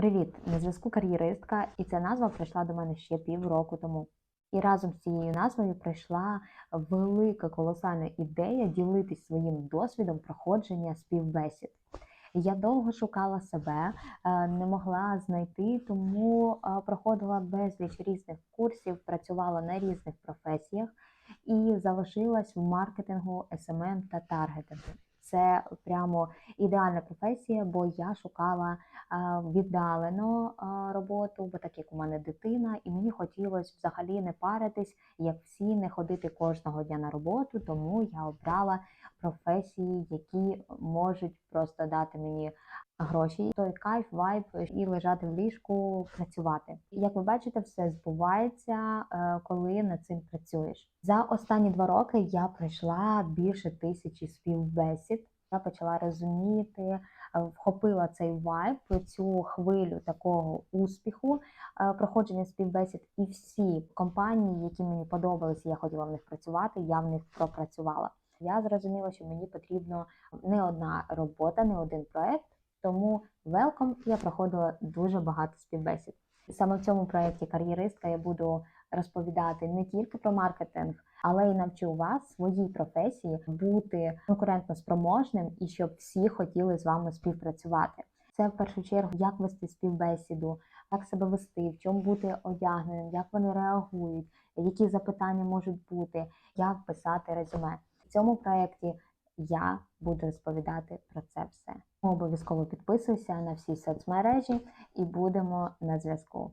Привіт! На зв'язку кар'єристка, і ця назва прийшла до мене ще півроку тому. І разом з цією назвою прийшла велика колосальна ідея ділитись своїм досвідом проходження співбесід. Я довго шукала себе, е, не могла знайти, тому е, проходила безліч різних курсів, працювала на різних професіях і залишилась в маркетингу, SMM та таргетингу. Це прямо ідеальна професія, бо я шукала віддалено роботу, бо так як у мене дитина, і мені хотілося взагалі не паритись, як всі, не ходити кожного дня на роботу. Тому я обрала професії, які можуть просто дати мені гроші, той кайф, вайб і лежати в ліжку, працювати. Як ви бачите, все збувається, е, коли над цим працюєш. За останні два роки я пройшла більше тисячі співбесід. Я почала розуміти, е, вхопила цей вайб, цю хвилю такого успіху, е, проходження співбесід, і всі компанії, які мені подобалися, я хотіла в них працювати, я в них пропрацювала. Я зрозуміла, що мені потрібно не одна робота, не один проект. Тому welcome, я проходила дуже багато співбесід. Саме в цьому проєкті кар'єристка я буду розповідати не тільки про маркетинг, але й навчу вас своїй професії бути конкурентно спроможним і щоб всі хотіли з вами співпрацювати. Це в першу чергу, як вести співбесіду, як себе вести, в чому бути одягненим, як вони реагують, які запитання можуть бути, як писати резюме. В цьому проєкті я буду розповідати про це все. Обов'язково підписуйся на всі соцмережі і будемо на зв'язку.